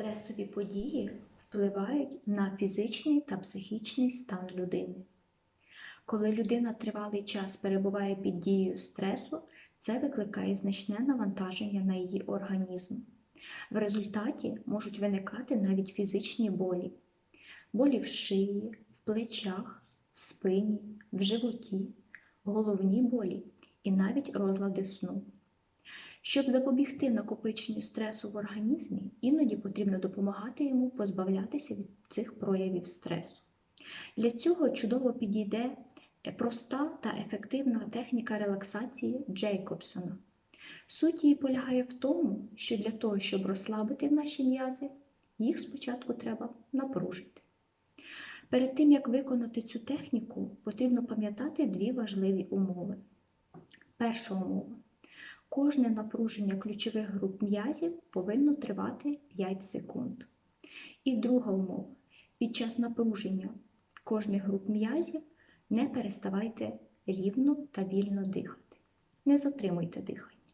Стресові події впливають на фізичний та психічний стан людини. Коли людина тривалий час перебуває під дією стресу, це викликає значне навантаження на її організм. В результаті можуть виникати навіть фізичні болі, болі в шиї, в плечах, в спині, в животі, головні болі і навіть розлади сну. Щоб запобігти накопиченню стресу в організмі, іноді потрібно допомагати йому позбавлятися від цих проявів стресу. Для цього чудово підійде проста та ефективна техніка релаксації Джейкобсона. Суть її полягає в тому, що для того, щоб розслабити наші м'язи, їх спочатку треба напружити. Перед тим, як виконати цю техніку, потрібно пам'ятати дві важливі умови. Перша умова. Кожне напруження ключових груп м'язів повинно тривати 5 секунд. І друга умова. Під час напруження кожних груп м'язів не переставайте рівно та вільно дихати. Не затримуйте дихання.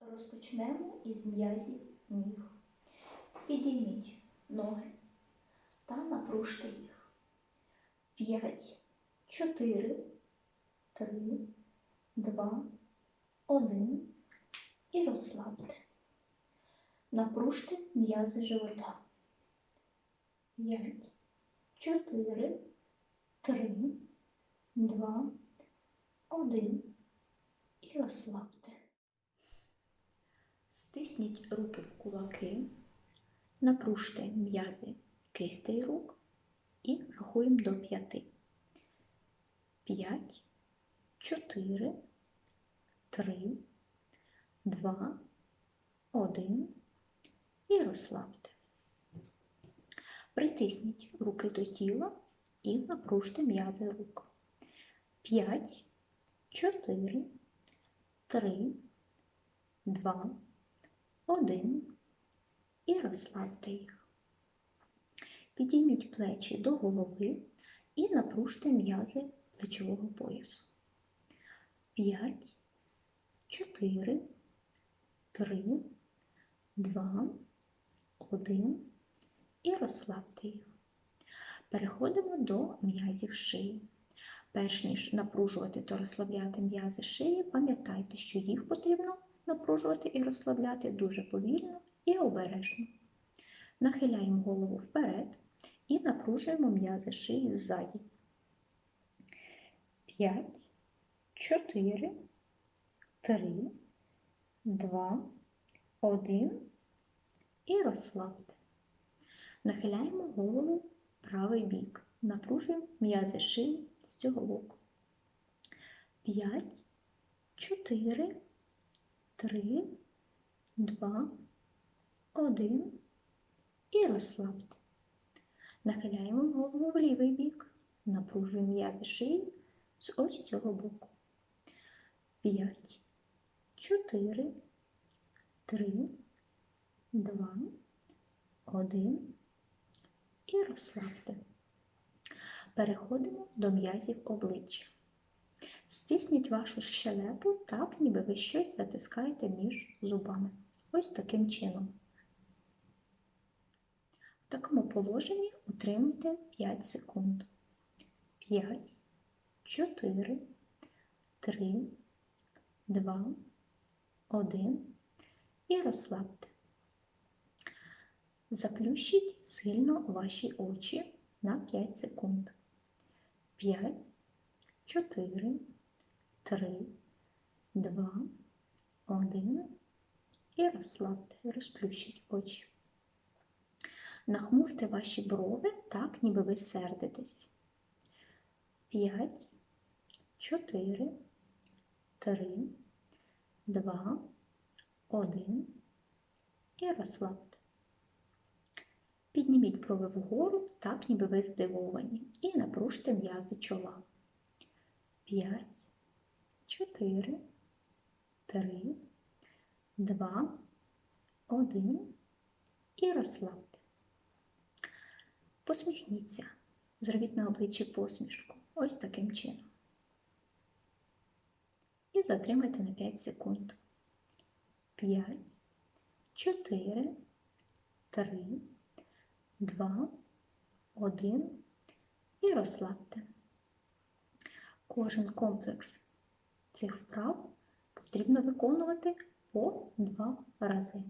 Розпочнемо із м'язів ніг. Підійміть ноги та напружте їх. 5, 4, 3, 2, 1 і розслабте. Напружте м'язи живота. 5, 4, 3, 2, 1 і розслабте. Стисніть руки в кулаки, напружте м'язи кистей рук і рахуємо до 5. 5, 4, 3, 2, 1 і розслабте. Притисніть руки до тіла і напружте м'язи рук. 5, 4, 3, 2, 1 і розслабте їх. Підійміть плечі до голови і напружте м'язи плечового поясу. 5, 4, 3, 2, 1 і розслабте їх. Переходимо до м'язів шиї. Перш ніж напружувати та розслабляти м'язи шиї, пам'ятайте, що їх потрібно напружувати і розслабляти дуже повільно і обережно. Нахиляємо голову вперед і напружуємо м'язи шиї ззаді. 5, 4, 3, 2, 1 і розслабте. Нахиляємо голову в правий бік. Напружуємо м'язи шиї з цього боку. 5, 4, 3, 2, 1 і розслабте. Нахиляємо голову в лівий бік. Напружуємо м'язи шиї з ось цього боку. 5, 4, 3, 2, 1 і розслабте. Переходимо до м'язів обличчя. Стисніть вашу щелепу так, ніби ви щось затискаєте між зубами. Ось таким чином. В такому положенні утримуйте 5 секунд. 5, 4, 3, 2, 1 і розслабте. Заплющіть сильно ваші очі на 5 секунд. 5, 4, 3, 2, 1 і розслабте, розплющіть очі. Нахмурте ваші брови так, ніби ви сердитесь. 5, 4, 3, 2, 1 і розслабте. Підніміть брови вгору, так ніби ви здивовані, і напружте м'язи чола. 5, 4, 3, 2, 1 і розслабте. Посміхніться. Зробіть на обличчі посмішку. Ось таким чином. І затримайте на 5 секунд. 5, 4, три, два, один і розслабте. Кожен комплекс цих вправ потрібно виконувати по два рази.